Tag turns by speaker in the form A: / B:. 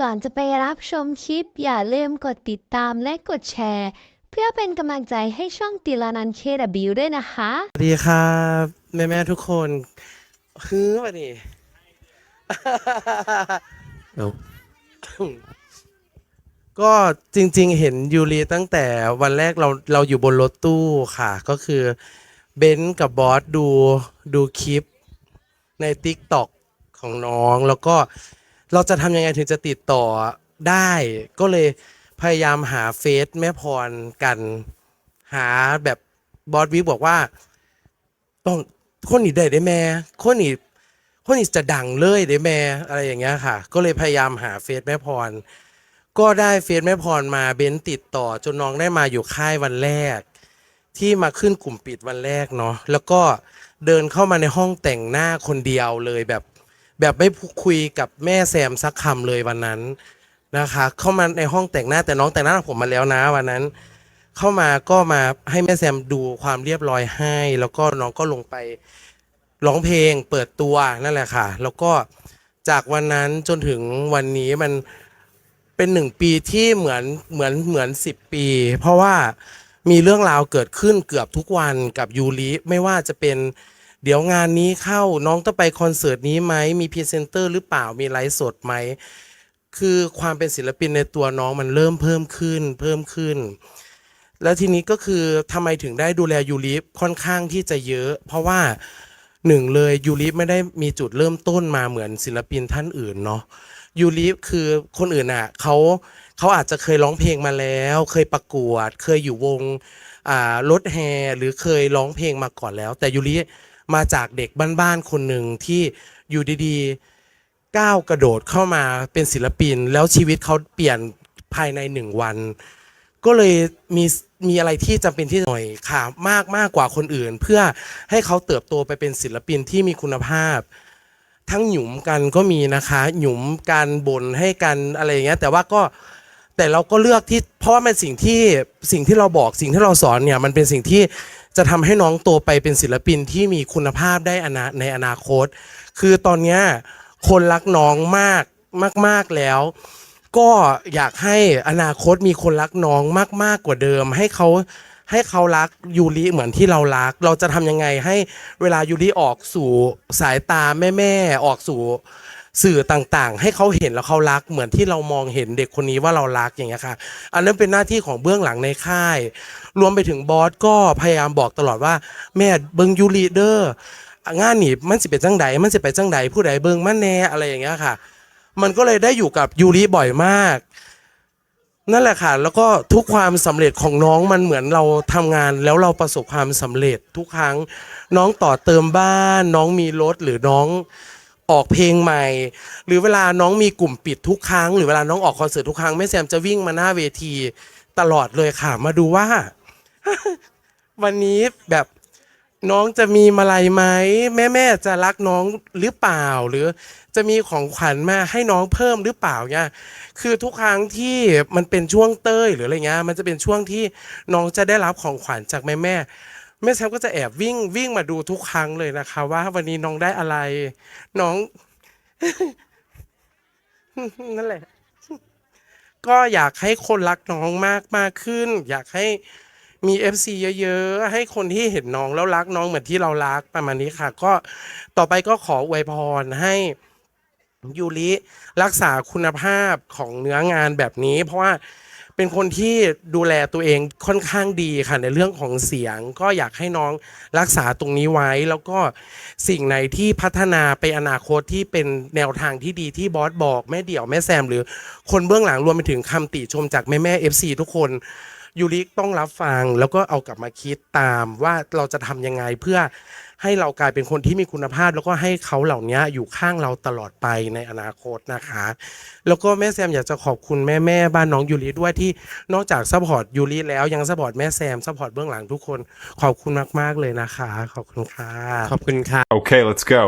A: ก่อนจะไปรับชมคลิป อย่าลืมกดติดตามและกดแชร์ เพื่อเป็นกำลังใจให้ช่องติลานันเคดบิวด้วยนะคะ
B: สวัสดีครับแม่แม่ๆทุกคนฮือมาดิเดี๋ยวก็จริงๆ เห็นยูรีตั้งแต่วันแรกเราเราอยู่บนรถตู้ค่ะ ก็คือเบนซ์กับบอสดูดูคลิปใน t ิ k t o k ของน้องแล้วก็ เราจะทำยังไงถึงจะติดต่อได้ ก็เลยพยายามหาเฟซแม่พรกันหาแบบบอสวิกบอกว่า ต้องคนนี้ได้ได้แม่คนนี้คนนี้จะดังเลยได้แม่อะไรอย่างเงี้ยค่ะ ก็เลยพยายามหาเฟซแม่พร ก็ได้เฟซแม่พรมาเบนติดต่อ จนน้องได้มาอยู่ค่ายวันแรก ที่มาขึ้นกลุ่มปิดวันแรกเนาะแล้วก็เดินเข้ามาในห้องแต่งหน้าคนเดียวเลยแบบ แบบไม่คุยกับแม่แซมสักคำเลยวันนั้นนะคะ เข้ามาในห้องแต่งหน้าแต่น้องแต่งหน้าผมมาแล้วนะวันนั้น เข้ามาก็มาให้แม่แซมดูความเรียบร้อยให้ แล้วก็น้องก็ลงไปร้องเพลงเปิดตัวนั่นแหละค่ะ แล้วก็จากวันนั้นจนถึงวันนี้มันเป็นหนึ่งปีที่เหมือนเหมือนเหมือนสิบปี เพราะว่ามีเรื่องราวเกิดขึ้นเกือบทุกวันกับยูริไม่ว่าจะเป็น เดี๋ยวงานนี้เข้าน้องต้องไปคอนเสิร์ตนี้ไหมมีพรีเซนเตอร์หรือเปล่ามีไลฟ์สดไหมคือความเป็นศิลปินในตัวน้องมันเริ่มเพิ่มขึ้นเพิ่มขึ้น แล้วทีนี้ก็คือทำไมถึงได้ดูแลยูริค่อนข้างที่จะเยอะ เพราะว่าหนึ่งเลยยูริไม่ได้มีจุดเริ่มต้นมาเหมือนศิลปินท่านอื่นเนาะยูริคือคนอื่นอะเขาเขาอาจจะเคยร้องเพลงมาแล้ว เคยประกวด เคยอยู่วงอ่ารถแฮหรือเคยร้องเพลงมาก่อนแล้ว แต่ยูริ มาจากเด็กบ้านๆคนหนึ่งที่อยู่ดีๆก้าวกระโดดเข้ามาเป็นศิลปิน แล้วชีวิตเขาเปลี่ยนภายในหนึ่งวัน ก็เลยมีมีอะไรที่จำเป็นที่หน่อยค่ะมากมากกว่าคนอื่น เพื่อให้เขาเติบโตไปเป็นศิลปินที่มีคุณภาพ ทั้งหยุมกันก็มีนะคะ หยุมการบ่นให้กันอะไรอย่างเงี้ยแต่ว่าก็แต่เราก็เลือกที่เพราะว่ามันสิ่งที่สิ่งที่เราบอกสิ่งที่เราสอนเนี่ยมันเป็นสิ่งที่ จะทำให้น้องโตไปเป็นศิลปินที่มีคุณภาพได้อนาในอนาคต คือตอนนี้คนรักน้องมากมาก ๆแล้ว ก็อยากให้อนาคตมีคนรักน้องมาก ๆกว่าเดิม ให้เขาให้เขารักยูริเหมือนที่เรารัก เราจะทำยังไงให้เวลายูริออกสู่สายตาแม่ ๆ ออกสู่ สื่อต่างๆ ให้เขาเห็นแล้วเขารัก เหมือนที่เรามองเห็นเด็กคนนี้ว่าเรารักอย่างเงี้ยค่ะอันนั้นเป็นหน้าที่ของเบื้องหลังในค่าย รวมไปถึงบอสก็พยายามบอกตลอดว่า แม่เบิงยูริเดอร์งานนี่มันสิเป็นจังใดมันสิไปจังใดผู้ใดเบิงมันแน่อะไรอย่างเงี้ยค่ะ มันก็เลยได้อยู่กับยูริบ่อยมากนั่นแหละค่ะ แล้วก็ทุกความสำเร็จของน้องมันเหมือนเราทำงานแล้วเราประสบความสำเร็จทุกครั้ง น้องต่อเติมบ้าน น้องมีรถหรือน้อง ออกเพลงใหม่ หรือเวลาน้องมีกลุ่มปิดทุกครั้ง หรือเวลาน้องออกคอนเสิร์ตทุกครั้งแม่แซมจะวิ่งมาหน้าเวทีตลอดเลยค่ะ มาดูว่า วันนี้แบบน้องจะมีมาลัยไหมแม่แม่จะรักน้องหรือเปล่า หรือจะมีของขวัญมาให้น้องเพิ่มหรือเปล่าเนี่ยคือทุกครั้งที่มันเป็นช่วงเต้ยหรืออะไรเงี้ยมันจะเป็นช่วงที่น้องจะได้รับของขวัญจากแม่แม่ แม่แซมก็จะแอบวิ่งวิ่งมาดูทุกครั้งเลยนะคะ ว่าวันนี้น้องได้อะไร น้อง นั่นแหละ ก็อยากให้คนรักน้องมากมากขึ้น อยากให้มี FC เยอะๆ ให้คนที่เห็นน้องแล้วรักน้องเหมือนที่เรารักประมาณนี้ค่ะ ก็ต่อไปก็ขออวยพรให้ยูริรักษาคุณภาพของเนื้องานแบบนี้ เพราะว่า เป็นคนที่ดูแลตัวเองค่อนข้างดีค่ะในเรื่องของเสียง ก็อยากให้น้องรักษาตรงนี้ไว้ แล้วก็สิ่งไหนที่พัฒนาไปอนาคตที่เป็นแนวทางที่ดีที่บอสบอกแม่เดี่ยวแม่แซม หรือคนเบื้องหลังรวมไปถึงคำติชมจากแม่แม่เอฟซีทุกคน ยูริต้องรับฟังแล้วก็เอากลับมาคิดตามว่าเราจะทำยังไงเพื่อให้เรากลายเป็นคนที่มีคุณภาพ แล้วก็ให้เขาเหล่านี้อยู่ข้างเราตลอดไปในอนาคตนะคะ แล้วก็แม่แซมอยากจะขอบคุณแม่แม่ๆบ้านน้องยูริด้วยที่นอกจากซัพพอร์ตยูริแล้วยังซัพพอร์ตแม่แซมซัพพอร์ตเบื้องหลังทุกคนขอบคุณมาก ๆ เลยนะคะ ขอบคุณค่ะ
C: ขอบคุณค่ะ
D: Okay, let's go.